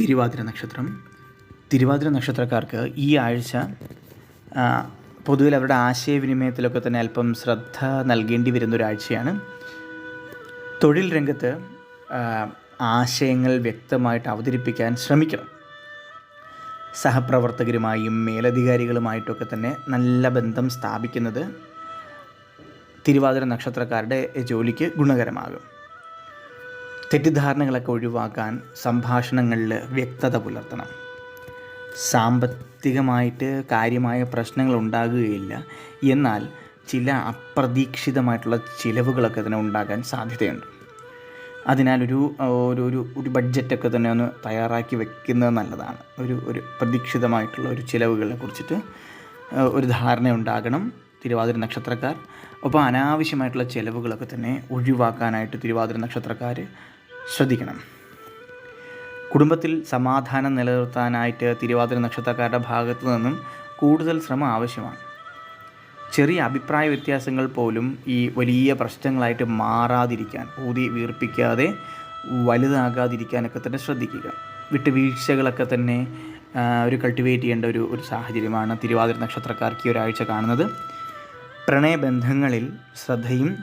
തിരുവാതിര നക്ഷത്രം. തിരുവാതിര നക്ഷത്രക്കാർക്ക് ഈ ആഴ്ച പൊതുവിൽ അവരുടെ ആശയവിനിമയത്തിലൊക്കെ തന്നെ അല്പം ശ്രദ്ധ നൽകേണ്ടി വരുന്ന ഒരാഴ്ചയാണ് തൊഴിൽ രംഗത്ത് ആശയങ്ങൾ വ്യക്തമായിട്ട് അവതരിപ്പിക്കാൻ ശ്രമിക്കണം. സഹപ്രവർത്തകരുമായും മേലധികാരികളുമായിട്ടൊക്കെ തന്നെ നല്ല ബന്ധം സ്ഥാപിക്കുന്നത് തിരുവാതിര നക്ഷത്രക്കാരുടെ ജോലിക്ക് ഗുണകരമാകും. തെറ്റിദ്ധാരണകളൊക്കെ ഒഴിവാക്കാൻ സംഭാഷണങ്ങളിൽ വ്യക്തത പുലർത്തണം. സാമ്പത്തികമായിട്ട് കാര്യമായ പ്രശ്നങ്ങൾ ഉണ്ടാകുകയില്ല. എന്നാൽ ചില അപ്രതീക്ഷിതമായിട്ടുള്ള ചിലവുകളൊക്കെ തന്നെ ഉണ്ടാകാൻ സാധ്യതയുണ്ട്. അതിനാൽ ഒരു ഒരു ഒരു ഒരു ബഡ്ജറ്റൊക്കെ തന്നെ ഒന്ന് തയ്യാറാക്കി വെക്കുന്നത് നല്ലതാണ്. ഒരു ഒരു പ്രതീക്ഷിതമായിട്ടുള്ള ഒരു ചിലവുകളെ കുറിച്ചിട്ട് ഒരു ധാരണ ഉണ്ടാകണം തിരുവാതിര നക്ഷത്രക്കാർ. അപ്പോൾ അനാവശ്യമായിട്ടുള്ള ചിലവുകളൊക്കെ തന്നെ ഒഴിവാക്കാനായിട്ട് തിരുവാതിര നക്ഷത്രക്കാർ ശ്രദ്ധിക്കണം. കുടുംബത്തിൽ സമാധാനം നിലനിർത്താനായിട്ട് തിരുവാതിര നക്ഷത്രക്കാരുടെ ഭാഗത്തു നിന്നും കൂടുതൽ ശ്രമം ആവശ്യമാണ്. ചെറിയ അഭിപ്രായ വ്യത്യാസങ്ങൾ പോലും ഈ വലിയ പ്രശ്നങ്ങളായിട്ട് മാറാതിരിക്കാൻ ഊതി വീർപ്പിക്കാതെ വലുതാകാതിരിക്കാനൊക്കെ തന്നെ ശ്രദ്ധിക്കുക. വിട്ടുവീഴ്ചകളൊക്കെ തന്നെ ഒരു കൾട്ടിവേറ്റ് ചെയ്യേണ്ട ഒരു ഒരു സാഹചര്യമാണ് തിരുവാതിര നക്ഷത്രക്കാർക്ക് ഈ ഒരാഴ്ച കാണുന്നത്. പ്രണയബന്ധങ്ങളിൽ ശ്രദ്ധയും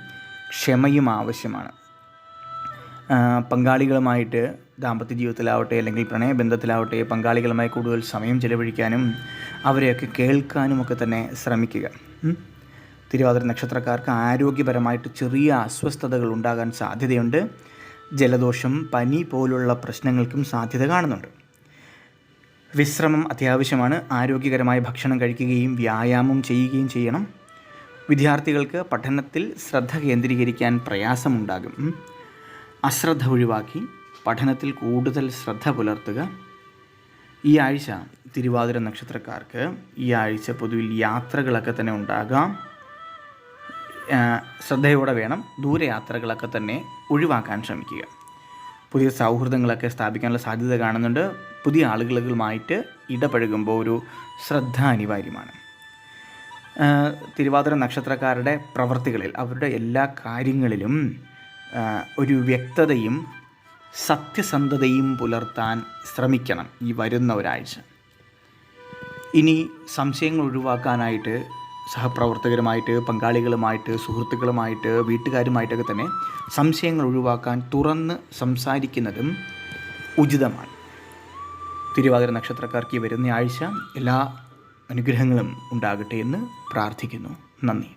ക്ഷമയും ആവശ്യമാണ്. പങ്കാളികളുമായിട്ട് ദാമ്പത്യ ജീവിതത്തിലാവട്ടെ അല്ലെങ്കിൽ പ്രണയബന്ധത്തിലാവട്ടെ പങ്കാളികളുമായി കൂടുതൽ സമയം ചെലവഴിക്കാനും അവരെയൊക്കെ കേൾക്കാനും ഒക്കെ തന്നെ ശ്രമിക്കുക. തിരുവാതിര നക്ഷത്രക്കാർക്ക് ആരോഗ്യപരമായിട്ട് ചെറിയ അസ്വസ്ഥതകൾ ഉണ്ടാകാൻ സാധ്യതയുണ്ട്. ജലദോഷം പനി പോലുള്ള പ്രശ്നങ്ങൾക്കും സാധ്യത കാണുന്നുണ്ട്. വിശ്രമം അത്യാവശ്യമാണ്. ആരോഗ്യകരമായ ഭക്ഷണം കഴിക്കുകയും വ്യായാമം ചെയ്യുകയും ചെയ്യണം. വിദ്യാർത്ഥികൾക്ക് പഠനത്തിൽ ശ്രദ്ധ കേന്ദ്രീകരിക്കാൻ പ്രയാസമുണ്ടാകും. അശ്രദ്ധ ഒഴിവാക്കി പഠനത്തിൽ കൂടുതൽ ശ്രദ്ധ പുലർത്തുക. ഈ ആഴ്ച തിരുവാതിര നക്ഷത്രക്കാർക്ക് ഈ ആഴ്ച പൊതുവിൽ യാത്രകളൊക്കെ തന്നെ ഉണ്ടാകാം. ശ്രദ്ധയോടെ വേണം ദൂരയാത്രകളൊക്കെ തന്നെ ഒഴിവാക്കാൻ ശ്രമിക്കുക. പുതിയ സൗഹൃദങ്ങളൊക്കെ സ്ഥാപിക്കാനുള്ള സാധ്യത കാണുന്നുണ്ട്. പുതിയ ആളുകളുമായിട്ട് ഇടപഴകുമ്പോൾ ഒരു ശ്രദ്ധ അനിവാര്യമാണ്. തിരുവാതിര നക്ഷത്രക്കാരുടെ പ്രവൃത്തികളിൽ അവരുടെ എല്ലാ കാര്യങ്ങളിലും ഒരു വ്യക്തതയും സത്യസന്ധതയും പുലർത്താൻ ശ്രമിക്കണം ഈ വരുന്ന ഒരാഴ്ച. ഇനി സംശയങ്ങൾ ഒഴിവാക്കാനായിട്ട് സഹപ്രവർത്തകരുമായിട്ട് പങ്കാളികളുമായിട്ട് സുഹൃത്തുക്കളുമായിട്ട് വീട്ടുകാരുമായിട്ടൊക്കെ തന്നെ സംശയങ്ങൾ ഒഴിവാക്കാൻ തുറന്ന് സംസാരിക്കുന്നതും ഉചിതമാണ്. തിരുവാതിര നക്ഷത്രക്കാർക്ക് വരുന്ന ആഴ്ച എല്ലാ അനുഗ്രഹങ്ങളും ഉണ്ടാകട്ടെ എന്ന് പ്രാർത്ഥിക്കുന്നു. നന്ദി.